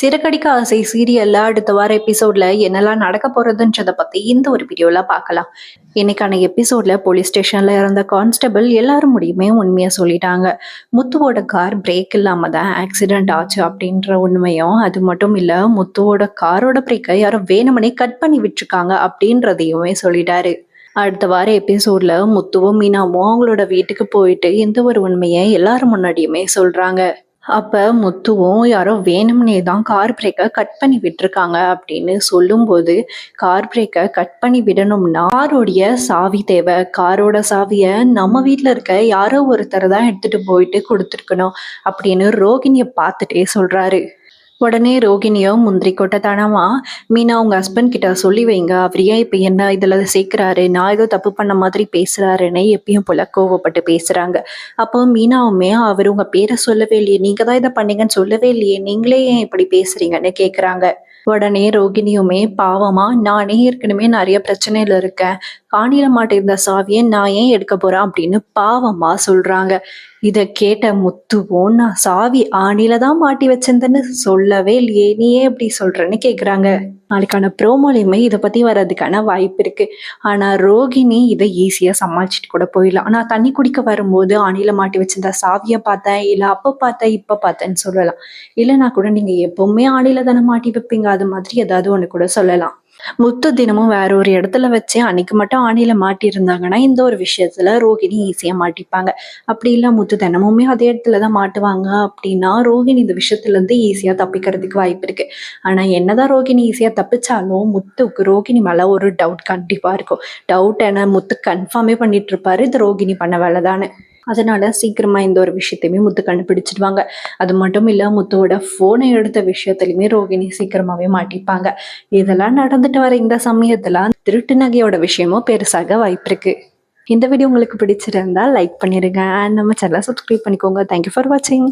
சிறகடிக்க ஆசை சீரியல்ல அடுத்த வார எபிசோட்ல என்னெல்லாம் நடக்க போறதுன்றத பத்தி இந்த ஒரு வீடியோல பார்க்கலாம். இன்னைக்கான எபிசோட்ல போலீஸ் ஸ்டேஷன்ல இருந்த கான்ஸ்டபிள் எல்லாரும் முடியுமே உண்மையை சொல்லிட்டாங்க. முத்துவோட கார் பிரேக் இல்லாம தான் ஆக்சிடென்ட் ஆச்சு அப்படின்ற உண்மையும் அது மட்டும் இல்ல முத்துவோட காரோட பிரேக்கை யாரோ வேணுமனே கட் பண்ணி விட்டுருக்காங்க அப்படின்றதையுமே சொல்லிட்டாரு. அடுத்த வார எபிசோட்ல முத்துவும் மீனாவும் அவங்களோட வீட்டுக்கு போயிட்டு இந்த ஒரு உண்மையை எல்லாரும் முன்னாடியுமே சொல்றாங்க. அப்ப முத்துவும் யாரோ வேணும்னே தான் கார் பிரேக்கை கட் பண்ணி விட்டுருக்காங்க அப்படின்னு சொல்லும்போது கார் பிரேக்கை கட் பண்ணி விடணும்னா காரோடைய சாவி தேவை. காரோட சாவியை நம்ம வீட்டில் இருக்க யாரோ ஒருத்தர் தான் எடுத்துட்டு போயிட்டு கொடுத்துருக்கணும் அப்படின்னு ரோகிணியை பார்த்துட்டே சொல்றாரு. உடனே ரோகிணியோ முந்திரி கொட்டத்தனமா? மீனா உங்க ஹஸ்பண்ட் கிட்ட சொல்லி வைங்க. அவர் ஏன் இப்போ என்ன இதில் சேர்க்குறாரு? நான் ஏதோ தப்பு பண்ண மாதிரி பேசுறாருன்னு எப்பயும் போல கோவப்பட்டு பேசுறாங்க. அப்போ மீனாவுமே அவர் உங்க பேரை சொல்லவே இல்லையே. நீங்க தான் இதை பண்ணீங்கன்னு சொல்லவே இல்லையே. நீங்களே ஏன் இப்படி பேசுறீங்கன்னு கேட்குறாங்க உடனே ரோகிணியுமே பாவமா நானே ஏற்கனவே நிறைய பிரச்சனையில இருக்கேன். காணில மாட்டிருந்த சாவியை நான் ஏன் எடுக்க போறேன் அப்படின்னு பாவமா சொல்றாங்க. இத கேட்ட முத்துவோம் நான் சாவி ஆணில தான் மாட்டி வச்சிருந்தேன்னு சொல்லவே இல்லையே நீ ஏன் இப்படி சொல்றேன்னு கேக்குறாங்க. நாளைக்கான ப்ரோமோலையுமே இதை பத்தி வர்றதுக்கான வாய்ப்பு இருக்கு. ஆனா ரோகிணி இதை ஈஸியா சமாளிச்சுட்டு கூட போயிடலாம். ஆனா தண்ணி குடிக்க வரும்போது ஆணில மாட்டி வச்சிருந்த சாவியை பார்த்தேன் இல்ல அப்ப பார்த்தேன் இப்ப பார்த்தேன்னு சொல்லலாம். இல்லைன்னா கூட நீங்க எப்பவுமே ஆணில தானே மாட்டி வைப்பீங்க அது மாதிரி ஏதாவது ஒண்ணு கூட சொல்லலாம். முத்து தினமும் வேற ஒரு இடத்துல வச்சு அன்னைக்கு மட்டும் ஆணையில மாட்டியிருந்தாங்கன்னா இந்த ஒரு விஷயத்துல ரோகிணி ஈஸியா மாட்டிப்பாங்க. அப்படி இல்ல முத்து தினமுமே அதே இடத்துல தான் மாட்டுவாங்க அப்படின்னா ரோகிணி இந்த விஷயத்துல இருந்து ஈஸியா தப்பிக்கிறதுக்கு வாய்ப்பு இருக்கு. ஆனா என்னதான் ரோகிணி ஈஸியா தப்பிச்சாலும் முத்துக்கு ரோகிணி மேல ஒரு டவுட் கண்டிப்பா இருக்கும். டவுட் என்ன முத்து கன்ஃபார்மே பண்ணிட்டு இருப்பாரு இது ரோகிணி பண்ண வேலை தானே அதனால சீக்கிரமா இந்த ஒரு விஷயத்தையுமே முத்து கண்டுபிடிச்சிடுவாங்க அது மட்டும் இல்லை முத்துவோட ஃபோனை எடுத்த விஷயத்துலயுமே ரோகிணி சீக்கிரமாவே மாட்டிப்பாங்க. இதெல்லாம் நடந்துட்டு வர இந்த சமயத்துல திருட்டு நகையோட விஷயமும் பெருசாக வாய்ப்பிருக்கு இந்த வீடியோ உங்களுக்கு பிடிச்சிருந்தா லைக் பண்ணிடுங்க அண்ட் நம்ம சேனலை சப்ஸ்கிரைப் பண்ணிக்கோங்க. தேங்க்யூ ஃபார் வாட்சிங்